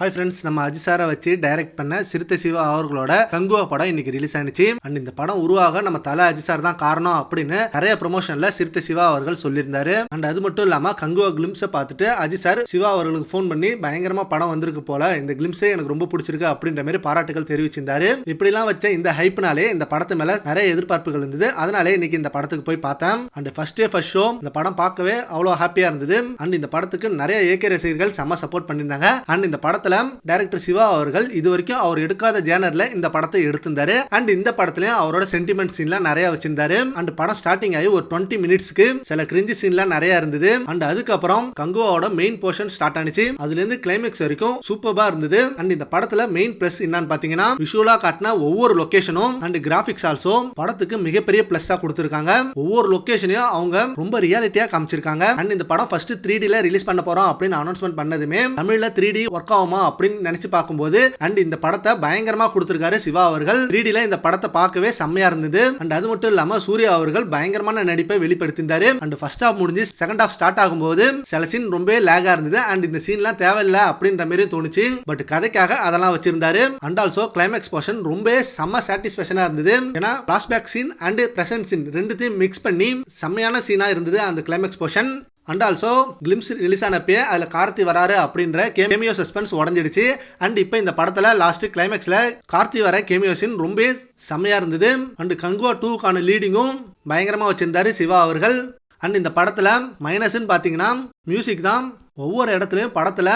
Hi friends நம்ம அஜிசாரை சாரை வச்சு டைரக்ட் பண்ண சிறுத்தை சிவா அவர்களோட கங்குவா படம் இன்னைக்கு ரிலீஸ் ஆனிச்சு அண்ட் இந்த படம் உருவாக நம்ம தலை அஜிசார் சார் தான் காரணம் அப்படின்னு நிறைய ப்ரொமோஷன்ல சிறுத்தை சிவா அவர்கள் சொல்லியிருந்தாரு. அண்ட் அது மட்டும் இல்லாம கங்குவா கிளிம்ஸை பார்த்துட்டு அஜிசார் சார் சிவா அவர்களுக்கு ஃபோன் பண்ணி பயங்கரமா படம் வந்திருக்கு போல இந்த கிளிம்ஸே எனக்கு ரொம்ப பிடிச்சிருக்கு அப்படின்ற மாதிரி பாராட்டுகள் தெரிவிச்சிருந்தாரு. இப்படிலாம் வச்ச இந்த ஹைப்னாலே இந்த படத்து மேல நிறைய எதிர்பார்ப்புகள் இருந்தது. அதனாலே இன்னைக்கு இந்த படத்துக்கு போய் பார்த்தேன். And first day first show இந்த படம் பார்க்கவே அவ்வளோ ஹாப்பியா இருந்தது. அண்ட் இந்த படத்துக்கு நிறைய ஏகே ரசிகர்கள் செம்ம சப்போர்ட் பண்ணியிருந்தாங்க. அண்ட் இந்த படத்தை படத்துல டைரக்டர் சிவா அவர்கள் இது வரைக்கும் அவர் எடுக்காத ஜேனர்ல இந்த படத்தை எடுத்திருந்தாரு. அண்ட் இந்த படத்துலயும் அவரோட சென்டிமெண்ட் சீன்லாம் நிறைய வச்சிருந்தாரு. அண்ட் படம் ஸ்டார்டிங் ஆகி ஒரு டுவெண்ட்டி மினிட்ஸ்க்கு சில கிரிஞ்சி சீன்லாம் நிறைய இருந்தது. அண்ட் அதுக்கப்புறம் கங்குவாவோட மெயின் போர்ஷன் ஸ்டார்ட் ஆனிச்சு. அதுல இருந்து கிளைமேக்ஸ் வரைக்கும் சூப்பர்பா இருந்தது. அண்ட் இந்த படத்துல மெயின் பிளஸ் என்னன்னு பாத்தீங்கன்னா விஷுவலா காட்டின ஒவ்வொரு லொகேஷனும் அண்ட் கிராபிக்ஸ் ஆல்சோ படத்துக்கு மிகப்பெரிய பிளஸ்ஸா கொடுத்துருக்காங்க. ஒவ்வொரு லொகேஷனையும் அவங்க ரொம்ப ரியாலிட்டியா காமிச்சிருக்காங்க. அண்ட் இந்த படம் ஃபர்ஸ்ட் த்ரீ டில ரிலீஸ் பண்ண போறோம் அப்படின்னு அனௌன்ஸ்மெண்ட் பண்ணதுமே தமிழ்ல த்ரீ டி ஒர்க் ஆகுமா அப்படின்னு நினைச்சு பார்க்கும்போது அண்ட் இந்த படத்தை பயங்கரமா கொடுத்திருக்காரு சிவா அவர்கள். த்ரீடில இந்த படத்தை பார்க்கவே செம்மையா இருந்தது. அண்ட் அது மட்டும் இல்லாம சூர்யா அவர்கள் பயங்கரமான நடிப்பை வெளிப்படுத்தியிருந்தாரு. அண்ட் ஃபர்ஸ்ட் ஹாஃப் முடிஞ்சு செகண்ட் ஹாஃப் ஸ்டார்ட் ஆகும்போது சில சீன் ரொம்பவே லேகா இருந்தது. அண்ட் இந்த சீன்லாம் தேவையில்லை அப்படின்ற மாதிரி தோணுச்சு. பட் கதைக்காக அதெல்லாம் வச்சிருந்தாரு. அண்ட் ஆல்சோ கிளைமேக்ஸ் போர்ஷன் ரொம்ப செம்ம சாட்டிஸ்பேஷனா இருந்தது. ஏன்னா flashback scene and present scene ரெண்டுத்தையும் மிக்ஸ் பண்ணி செம்மையான சீனா இருந்தது அந்த climax portion and also glimpse release ஆனப்பே அதில் கார்த்தி வராரு அப்படின்ற கேமியோ சஸ்பென்ஸ் உடஞ்சிடுச்சு. அண்ட் இப்போ இந்த படத்தில் லாஸ்ட் கிளைமேக்ஸில் கார்த்தி வர கேமியோசின் ரொம்ப செம்மையாக இருந்தது. அண்ட் கங்குவா டூக்கான லீடிங்கும் பயங்கரமாக வச்சிருந்தாரு சிவா அவர்கள். அண்ட் இந்த படத்தில் மைனஸ்ன்னு பார்த்தீங்கன்னா மியூசிக் தான் ஒவ்வொரு இடத்துலையும் படத்தில்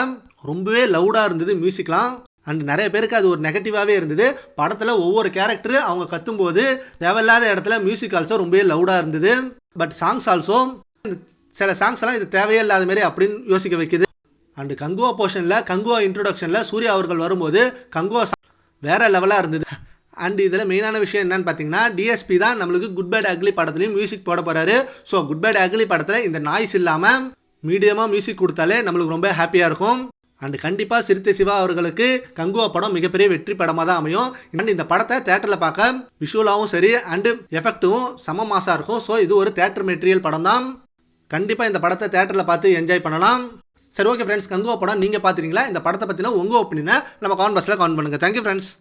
ரொம்பவே லவுடாக இருந்தது மியூசிக்லாம் அண்ட் நிறைய பேருக்கு அது ஒரு நெகட்டிவாகவே இருந்தது. படத்தில் ஒவ்வொரு கேரக்டரு அவங்க கத்தும்போது தேவையில்லாத இடத்துல மியூசிக் ஆல்சோ ரொம்பவே லவுடாக இருந்தது. பட் சாங்ஸ் ஆல்சோ சில சாங்ஸ் எல்லாம் இது தேவையே இல்லாத மாதிரி அப்படின்னு யோசிக்க வைக்குது. அண்ட் கங்குவா போர்ஷனில் கங்குவா இன்ட்ரொடக்ஷனில் சூர்யா அவர்கள் வரும்போது கங்குவா வேறு வேற லெவலாக இருந்தது. அண்ட் இதில் மெயினான விஷயம் என்னன்னு பார்த்தீங்கன்னா டிஎஸ்பி தான் நம்மளுக்கு குட் பேட் அக்லி படத்துலையும் மியூசிக் போட போகிறாரு ஸோ குட் பேட் அக்லி படத்தில் இந்த நாய்ஸ் இல்லாமல் மீடியமாக மியூசிக் கொடுத்தாலே நம்மளுக்கு ரொம்ப ஹாப்பியாக இருக்கும். அண்ட் கண்டிப்பாக சிறுத்தை சிவா அவர்களுக்கு கங்குவா படம் மிகப்பெரிய வெற்றி படமாக தான் அமையும். அண்ட் இந்த படத்தை தேட்டரில் பார்க்க விஷுவலாகவும் சரி அண்டு எஃபெக்ட்டும் சம மாசாக இருக்கும். ஸோ இது ஒரு தேட்டர் மெட்டீரியல் படம் தான் கண்டிப்பாக இந்த படத்தை தேட்டரில் பார்த்து என்ஜாய் பண்ணலாம். சரி ஓகே ஃப்ரெண்ட்ஸ் கங்குவா படம் நீங்கள் பார்த்துறீங்களா இந்த படத்தை பற்றின உங்கள் ஒப்பீனியனை நம்ம கான் பஸ்ஸில் கவுண்ட் பண்ணுங்கள் தேங்க்யூ ஃப்ரெண்ட்ஸ்